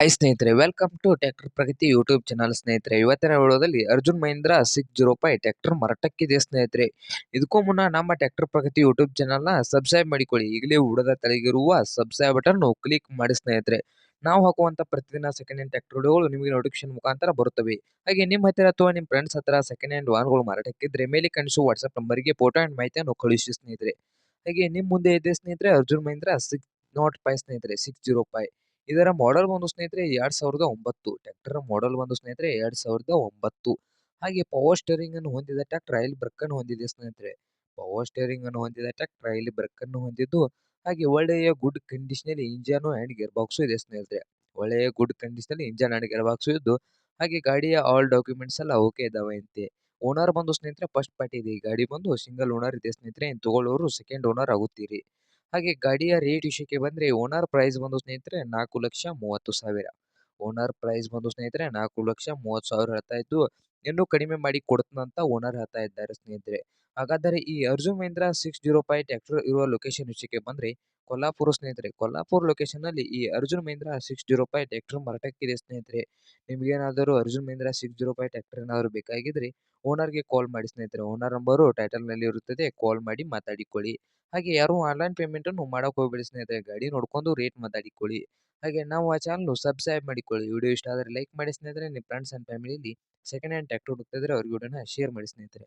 Hi ಸ್ನೇಹಿತರೆ welcome to tractor Pragati YouTube channel ಸ್ನೇಹಿತರೆ. ಇವತ್ತಿನ ವಿಡಿಯೋದಲ್ಲಿ Arjun Mahindra six zero five tractor ಮಾರಾಟಕ್ಕಿದೆ ಸ್ನೇಹಿತರೆ. ಇದಕ್ಕೂ ಮುನ್ನ ನಮ್ಮ ಟ್ಯಾಕ್ಟರ್ ಪ್ರಗತಿ ಯೂಟ್ಯೂಬ್ ಚಾನಲ್ನ ಸಬ್ಸ್ಕ್ರೈಬ್ ಮಾಡಿಕೊಳ್ಳಿ. ಈಗಲೇ ಉಡದ ತಲೆಗಿರುವ ಸಬ್ಸ್ಕ್ರೈಬ್ ಬಟನ್ ಕ್ಲಿಕ್ ಮಾಡಿ ಸ್ನೇಹಿತರೆ. ನಾವು ಹಾಕುವಂಥ ಪ್ರತಿದಿನ ಸೆಕೆಂಡ್ ಹ್ಯಾಂಡ್ ಟ್ಯಾಕ್ಟರ್ ವಿಡಿಯೋಗಳು ನಿಮಗೆ ನೋಟಿಫಿಕೇಶನ್ ಮುಖಾಂತರ ಬರುತ್ತವೆ. ಹಾಗೆ ನಿಮ್ಮ ಹತ್ತಿರ ಅಥವಾ ನಿಮ್ಮ ಫ್ರೆಂಡ್ಸ್ ಹತ್ರ ಸೆಕೆಂಡ್ ಹ್ಯಾಂಡ್ ವಾಹನಗಳು ಮಾರಾಟಕ್ಕಿದ್ರೆ ಮೇಲೆ ಕಾಣಿಸುವ ವಾಟ್ಸಪ್ ನಂಬರ್ಗೆ ಫೋಟೋ ಆ್ಯಂಡ್ ಮಾಹಿತಿಯನ್ನು ಕಳುಹಿಸಿ ಸ್ನೇಹಿತರೆ. ಹಾಗೆ ನಿಮ್ಮ ಮುಂದೆ ಇದೆ ಸ್ನೇಹಿತರೆ Arjun Mahindra six nought five ಸ್ನೇಹಿತರೆ ಸಿಕ್ಸ್ ಜೀರೋ ಫೈವ್ ಇದರ ಮಾಡೆಲ್ ಬಂದು ಸ್ನೇಹಿತರೆ ಎರಡ್ ಸಾವಿರದ ಒಂಬತ್ತು. ಟ್ರ್ಯಾಕ್ಟರ್ ಮಾಡೆಲ್ ಬಂದು ಸ್ನೇಹಿತರೆ ಎರಡ್ ಸಾವಿರದ ಒಂಬತ್ತು. ಹಾಗೆ ಪವರ್ ಸ್ಟೇರಿಂಗ್ ಅನ್ನು ಹೊಂದಿದ ಟ್ರ್ಯಾಕ್ಟರ್ ರೈಲ್ ಬ್ರೇಕ್ ಅನ್ನು ಹೊಂದಿದೆ ಸ್ನೇಹಿತರೆ. ಪವರ್ ಸ್ಟೇರಿಂಗ್ ಅನ್ನು ಹೊಂದಿದ ಟ್ರ್ಯಾಕ್ಟರ್ ರೈಲ್ ಬ್ರೇಕ್ ಅನ್ನು ಹೊಂದಿದ್ದು, ಹಾಗೆ ಒಳ್ಳೆಯ good condition engine and gearbox ಇದೆ ಸ್ನೇಹಿತರೆ. ಒಳ್ಳೆಯ good condition engine and gearbox ಇದ್ದು, ಹಾಗೆ ಗಾಡಿಯ ಆಲ್ ಡಾಕ್ಯುಮೆಂಟ್ಸ್ ಎಲ್ಲ ಓಕೆ ಇದಾವೆ ಅಂತೆ. ಓನರ್ ಬಂದು ಸ್ನೇಹಿತರೆ ಫಸ್ಟ್ ಪಾರ್ಟಿ ಇದೆ. ಈ ಗಾಡಿ ಬಂದು ಸಿಂಗಲ್ ಓನರ್ ಇದೆ ಸ್ನೇಹಿತರೆ. ತಗೊಳ್ಳೋರು ಸೆಕೆಂಡ್ ಓನರ್ ಆಗುತ್ತೀರಿ. ಹಾಗೆ ಗಾಡಿಯ ರೇಟ್ ವಿಷಯಕ್ಕೆ ಬಂದ್ರೆ ಓನರ್ ಪ್ರೈಸ್ ಬಂದು ಸ್ನೇಹಿತರೆ ನಾಲ್ಕು ಲಕ್ಷ ಮೂವತ್ತು ಸಾವಿರ. ಓನರ್ ಪ್ರೈಸ್ ಬಂದು ಸ್ನೇಹಿತರೆ ನಾಲ್ಕು ಲಕ್ಷ ಮೂವತ್ತು ಸಾವಿರ ಹೇಳ್ತಾ ಇದ್ದು, ಇನ್ನೂ ಕಡಿಮೆ ಮಾಡಿ ಕೊಡ್ತಂತ ಓನರ್ ಹೇಳ್ತಾ ಇದ್ದಾರೆ ಸ್ನೇಹಿತರೆ. ಹಾಗಾದರೆ ಈ Arjun Mahindra six zero five tractor ಇರುವ ಲೊಕೇಶನ್ ವಿಷಯಕ್ಕೆ ಬಂದ್ರೆ ಕೊಲ್ಲಾಪುರ ಸ್ನೇಹಿತರೆ, ಕೊಲ್ಲಾಪುರ ಲೊಕೇಶನ್ ಅಲ್ಲಿ ಈ Arjun Mahindra six zero five tractor ಮರಟಕ್ಕಿದೆ ಸ್ನೇಹಿತರೆ. ನಿಮಗೇನಾದರೂ Arjun Mahindra six zero five tractor ಏನಾದರೂ ಬೇಕಾಗಿದ್ರೆ ಓನರ್ಗೆ ಕಾಲ್ ಮಾಡಿ ಸ್ನೇಹಿತರೆ. ಓನರ್ ನಂಬರು ಟೈಟಲ್ನಲ್ಲಿ ಇರುತ್ತದೆ ಕಾಲ್ ಮಾಡಿ ಮಾತಾಡಿಕೊಳ್ಳಿ. ಹಾಗೆ ಯಾರು ಆನ್ಲೈನ್ ಪೇಮೆಂಟ್ ಅನ್ನು ಮಾಡಕ್ ಹೋಗ್ಬೇಡಿ ಸ್ನೇಹಿತರೆ, ಗಾಡಿ ನೋಡ್ಕೊಂಡು ರೇಟ್ ಮಾತಾಡಿಕೊಳ್ಳಿ. ಹಾಗೆ ನಾವು ಆ ಚಾನಲ್ ಸಬ್ಸ್ಕ್ರೈಬ್ ಮಾಡಿಕೊಳ್ಳಿ. ವಿಡಿಯೋ ಇಷ್ಟ ಆದರೆ ಲೈಕ್ ಮಾಡಿ ಸ್ನೇಹಿತರೆ ನಿಮ್ಮ ಫ್ರೆಂಡ್ಸ್ ಆ್ಯಂಡ್ ಫ್ಯಾಮಿಲಿಯಲ್ಲಿ ಸೆಕೆಂಡ್ ಹ್ಯಾಂಡ್ ಟ್ರ್ಯಾಕ್ಟರ್ ಹುಡುಕ್ತಿದ್ರೆ ಅವ್ರಿಗೆ ವಿಡಿಯೋನ ಶೇರ್ ಮಾಡಿ ಸ್ನೇಹಿತರೆ.